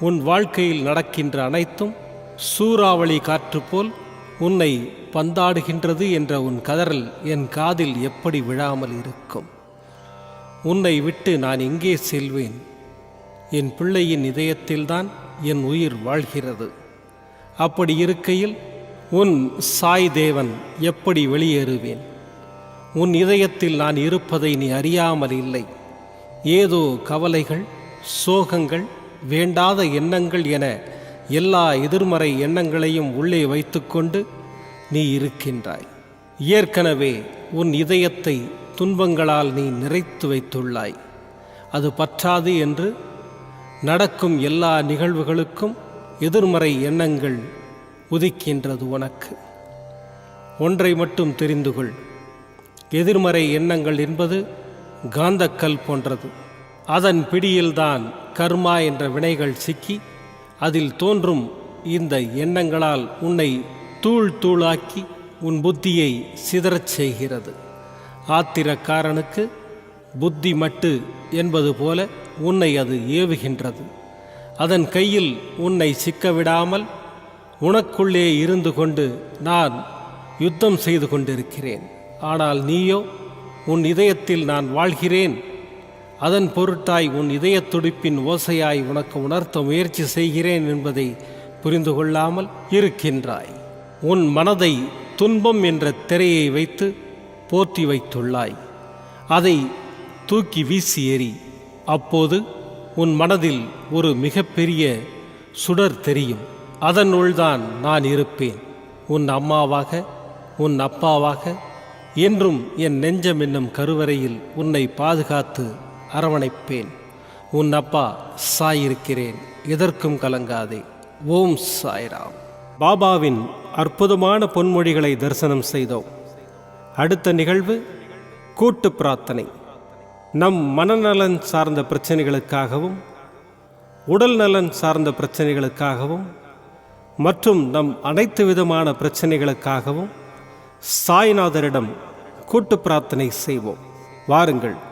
உன் வாழ்க்கையில் நடக்கின்ற அனைத்தும் சூறாவளி காற்று போல் உன்னை பந்தாடுகின்றது என்ற உன் கதறல் என் காதில் எப்படி விழாமல் இருக்கும்? உன்னை விட்டு நான் எங்கே செல்வேன்? என் பிள்ளையின் இதயத்தில்தான் என் உயிர் வாழ்கிறது. அப்படி இருக்கையில் உன் சாய் தேவன் எப்படி வெளியேறுவேன்? உன் இதயத்தில் நான் இருப்பதை நீ அறியாமல் இல்லை. ஏதோ கவலைகள் சோகங்கள் வேண்டாத எண்ணங்கள் என எல்லா எதிர்மறை எண்ணங்களையும் உள்ளே வைத்துக்கொண்டு நீ இருக்கின்றாய். ஏற்கனவே உன் இதயத்தை துன்பங்களால் நீ நிறைத்து வைத்துள்ளாய். அது பற்றாது என்று நடக்கும் எல்லா நிகழ்வுகளுக்கும் எதிர்மறை எண்ணங்கள் உதிக்கின்றது உனக்கு. ஒன்றை மட்டும் தெரிந்து கொள். எதிர்மறை எண்ணங்கள் என்பது காந்தக்கல் போன்றது. அதன் பிடியில்தான் கர்மா என்ற வினைகள் சிக்கி அதில் தோன்றும் இந்த எண்ணங்களால் உன்னை தூள் தூளாக்கி உன் புத்தியை சிதறச் செய்கிறது. ஆத்திரக்காரனுக்கு புத்தி மட்டு என்பது போல உன்னை அது ஏவுகின்றது. அதன் கையில் உன்னை சிக்கவிடாமல் உனக்குள்ளே இருந்து கொண்டு நான் யுத்தம் செய்து கொண்டிருக்கிறேன். ஆனால் நீயோ உன் இதயத்தில் நான் வாழ்கிறேன். அதன் பொருட்டாய் உன் இதயத் துடிப்பின் ஓசையாய் உனக்கு உணர்த்த முயற்சி செய்கிறேன் என்பதை புரிந்து கொள்ளாமல் இருக்கின்றாய். உன் மனதை துன்பம் என்ற திரையை வைத்து போற்றி வைத்துள்ளாய். அதை தூக்கி வீசி எறி அப்போது உன் மனதில் ஒரு மிகப்பெரிய சுடர் தெரியும். அதனுள்தான் நான் இருப்பேன். உன் அம்மாவாக உன் அப்பாவாக என்றும் என் நெஞ்சம் என்னும் கருவறையில் உன்னை பாதுகாத்து அரவணைப்பேன். உன் அப்பா சாயிருக்கிறேன். எதற்கும் கலங்காதே. ஓம் சாய்ராம். பாபாவின் அற்புதமான பொன்மொழிகளை தரிசனம் செய்தோம். அடுத்த நிகழ்வு கூட்டு பிரார்த்தனை. நம் மனநலன் சார்ந்த பிரச்சனைகளுக்காகவும் உடல் நலன் சார்ந்த பிரச்சனைகளுக்காகவும் மற்றும் நம் அனைத்து விதமான பிரச்சனைகளுக்காகவும் சாய்நாதரிடம் கூட்டு பிரார்த்தனை செய்வோம். வாருங்கள்.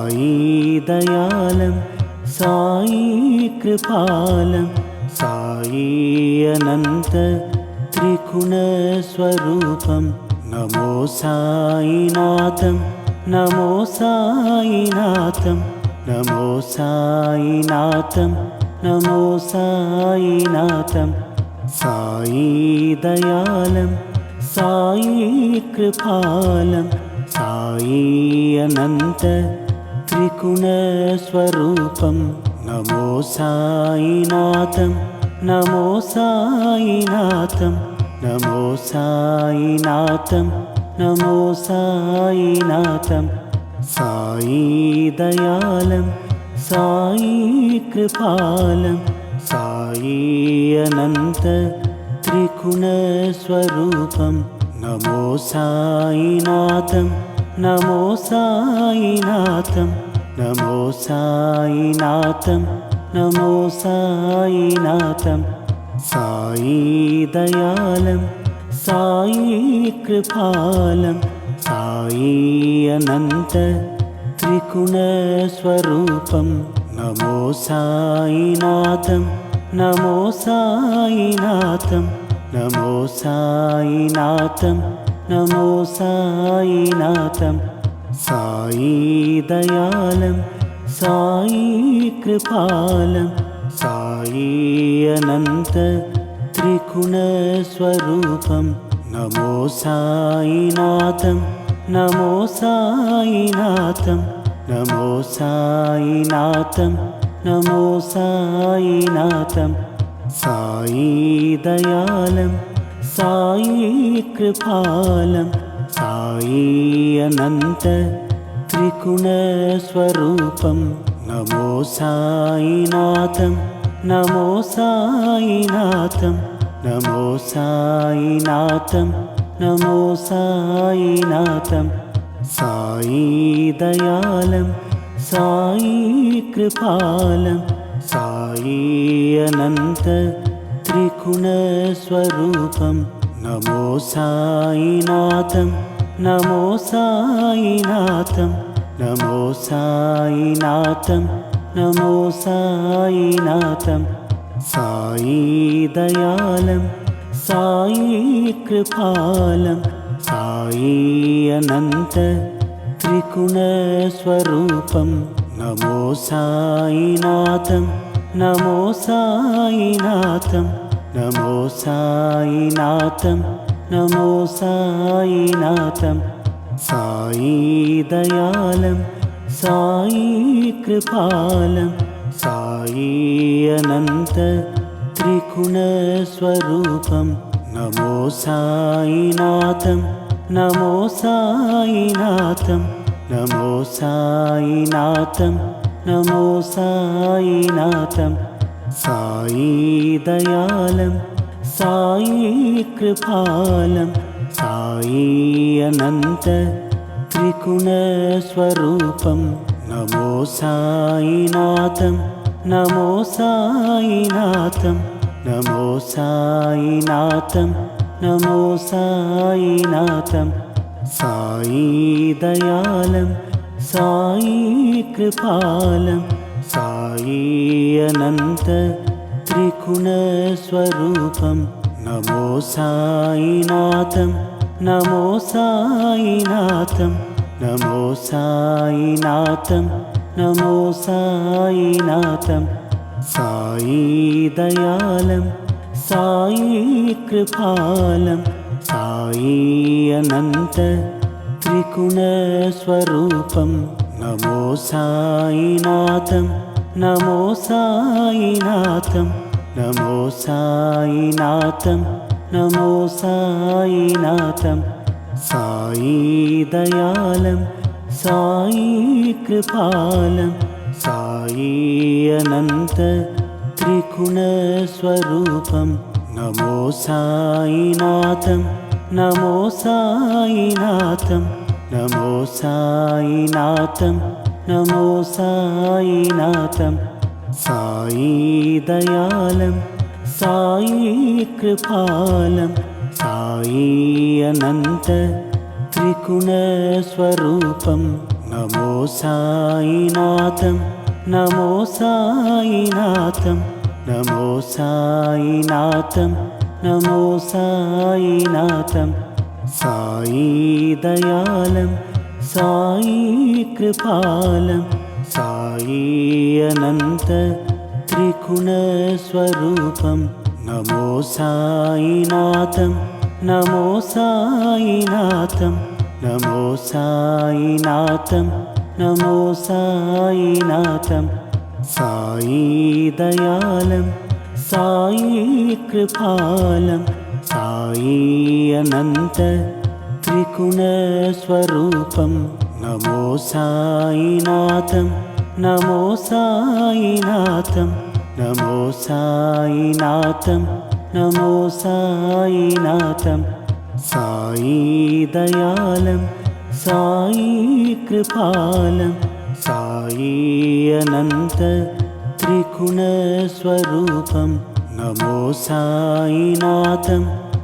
साई दयालं साई कृपालं साई अनन्त त्रिगुणस्वरूपं नमो साईनाथं नमो साईनाथं नमो साईनाथं नमो साईनाथं साई दयालं साई कृपालं साई अनन्त त्रिगुणस्वरूपं नमो साईनाथं नमो साईनाथं नमो साईनाथं नमो साईनाथं साई दयालं साई कृपालं साई अनन्त त्रिगुणस्वरूपं नमो साईनाथं नमो साईनाथं నమో సాయినాథం నమో సాయినాథం. సాయి దయాళం సాయి కృపాలం. సాయి అనంత త్రిగుణస్వరూపం నమో సాయినాథం నమో సాయినాథం. నమో సాయినాథం నమో సాయినాథం. సాయి दयालं साई कृपालं साई अनन्त त्रिगुणस्वरूपं नमो साईनाथं नमो साईनाथं नमो साईनाथं नमो साईनाथं साई दयालं साई कृपालं साई अनन्त त्रिगुणस्वरूपं नमो साईनाथं नमो साईनाथं नमो साईनाथं नमो साईनाथं साई दयालं साई कृपालं साई अनन्त त्रिगुणस्वरूपं नमो साईनाथं नमो साईनाथं नमो साईनाथं नमो साईनाथं साई दयालं साई कृपालं साई अनन्त त्रिगुणस्वरूपं नमो साईनाथं नमो साईनाथं नमो साईनाथं नमो साईनाथं साई दयालं साई कृपालं साई अनन्त त्रिगुणस्वरूपं नमो साईनाथं नमो साईनाथं नमो साईनाथं नमो साईनाथं साई दयालं साई कृपालं साई अनन्त त्रिगुणस्वरूपं नमो साईनाथं नमो साईनाथं नमो साईनाथं नमो साईनाथं साई दयालं साई कृपालं साई अनन्त त्रिगुणस्वरूपं नमो साईनाथं नमो साईनाथं नमो साईनाथं नमो साईनाथं సాయి దయాళం సాయి కృపాలం సాయి అనంత త్రిగుణస్వరూపం నమో సాయినాథం నమో సాయినాథం నమో సాయినాథం నమో సాయినాథం సాయి దయాళం సాయి కృపాలం సాయి అనంత త్రిగుణస్వరూపం నమో సాయినాథం నమో సాయినాథం నమో సాయినాథం నమో సాయినాథం సాయి దయాళం సాయి కృపాలం సాయి అనంత त्रिगुणस्वरूपं नमो साईनाथं नमो साईनाथं नमो साईनाथं नमो साईनाथं സായി ദയാലം സായി കൃപാലം സായി അനന്ത त्रिगुणस्वरूपं नमो सायिनाथं नमो सायिनाथं नमो सायिनाथं नमो सायिनाथं साई दयालं साई कृपालम् సాయి అనంత త్రిగుణస్వరూపం నమో సాయినాథం నమో సాయినాథం నమో సాయినాథం నమో సాయినాథం సాయి దయాళం సాయి కృపాలం సాయి అనంత త్రిగుణస్వరూపం నమో సాయినాథం నమో సాయినాథం నమో సాయినాథం నమో సాయినాథం. సాయి దయాళం సాయి కృపాలం సాయి అనంత త్రిగుణస్వరూపం నమో సాయినాథం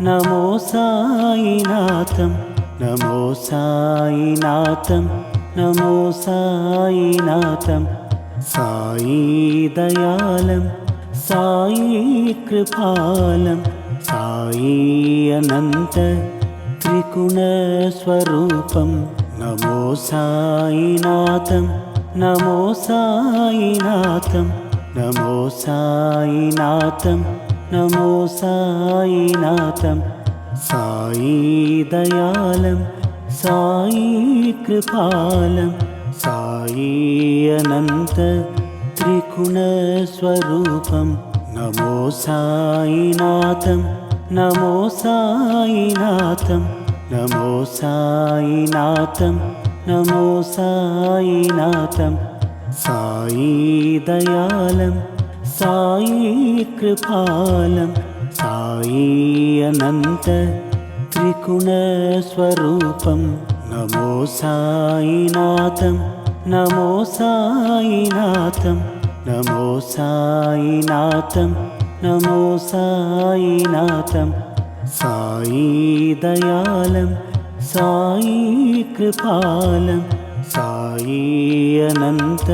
నమో సాయినాథం. నమో సాయినాథం నమో సాయినాథం సాయి దయాళం సాయి కృపాలం సాయి అనంత त्रिगुणस्वरूपं नमो साईनाथं नमो साईनाथं नमो साईनाथं नमो साईनाथं സായി ദയാലം സായി കൃപാലം സായി അനന്ത त्रिगुणस्वरूपं नमो साईनाथं नमो साईनाथं नमो साईनाथं नमो साईनाथं साई दयालं साई कृपालम् సాయి అనంత త్రిగుణస్వరూపం నమో సాయినాథం నమో సాయినాథం నమో సాయినాథం నమో సాయినాథం సాయి దయాళం సాయి కృపాలం సాయి అనంత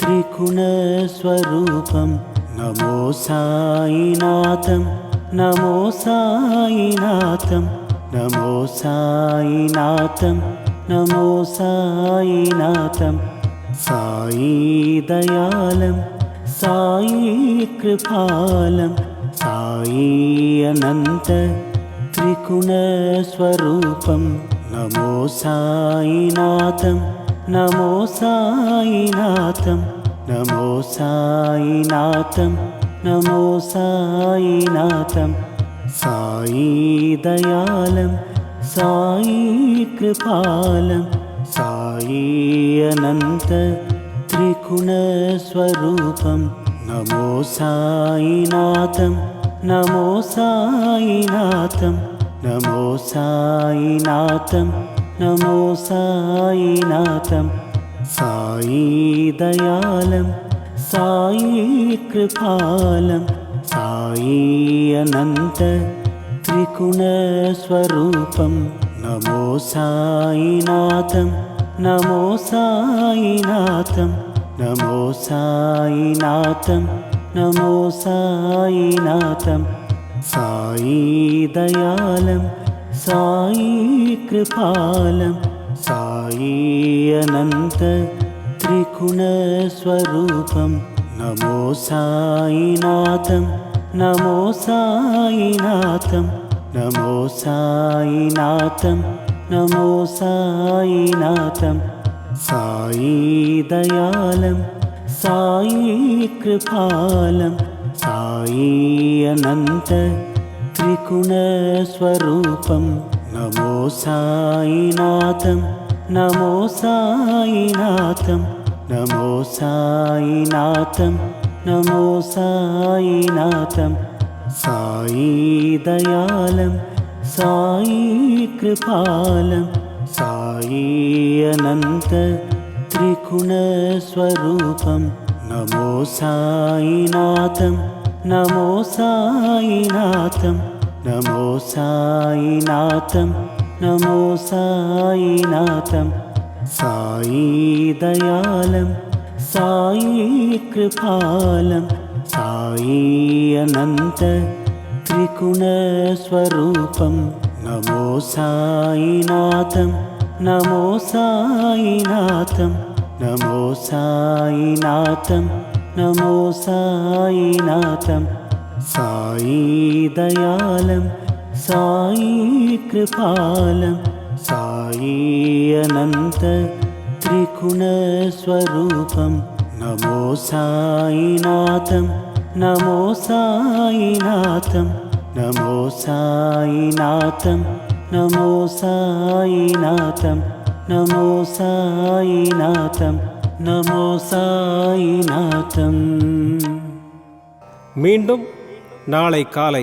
త్రిగుణస్వరూపం നമോ സായിനാഥം നമോ സായിനാഥം നമോ സായിനാഥം നമോ സായിനാഥം. സായി ദയാലം സായി കൃപാലം സായി അനന്ത त्रिगुणस्वरूपं നമോ साईनाथं നമോ साईनाथम् నమో సాయినాథం నమో సాయినాథం సాయి దయాళం సాయి కృపాలం సాయి అనంత त्रिगुणस्वरूपं नमो साईनाथं नमो साईनाथं नमो साईनाथं नमो साईनाथं സായി ദയാലം സായി കൃപാലം സായി അനന്ത त्रिगुणस्वरूपं नमो सायिनाथं नमो सायिनाथं नमो सायिनाथं नमो सायिनाथं सायि दयालं सायि कृपालं सायि अनन्त त्रिगुणस्वरूपं नमो साईनाथं नमो साईनाथं नमो साईनाथं नमो साईनाथं साई दयालं साई कृपालं साई अनन्त त्रिगुणस्वरूपं नमो साईनाथं नमो साईनाथं नमो साईनाथं नमो साईनाथं साई दयालं साई कृपालं साई अनन्त त्रिगुणस्वरूपं नमो साईनाथं नमो साईनाथं नमो साईनाथं നമോ സായിനാഥം സായി ദയാലം സായി കൃപാലം സായി അനന്ത ത്രിഗുണസ്വരൂപം നമോ സായിനാഥം നമോ സായിനാഥം നമോ സായിനാഥം നമോ സായിനാഥം സായി ദയാലം साई कृपालं साई अनन्त त्रिगुणस्वरूपं नमो साईनाथं नमो साईनाथं नमो साईनाथं नमो साईनाथं नमो साईनाथं नमो साईनाथम् மீண்டும் நாளை காலை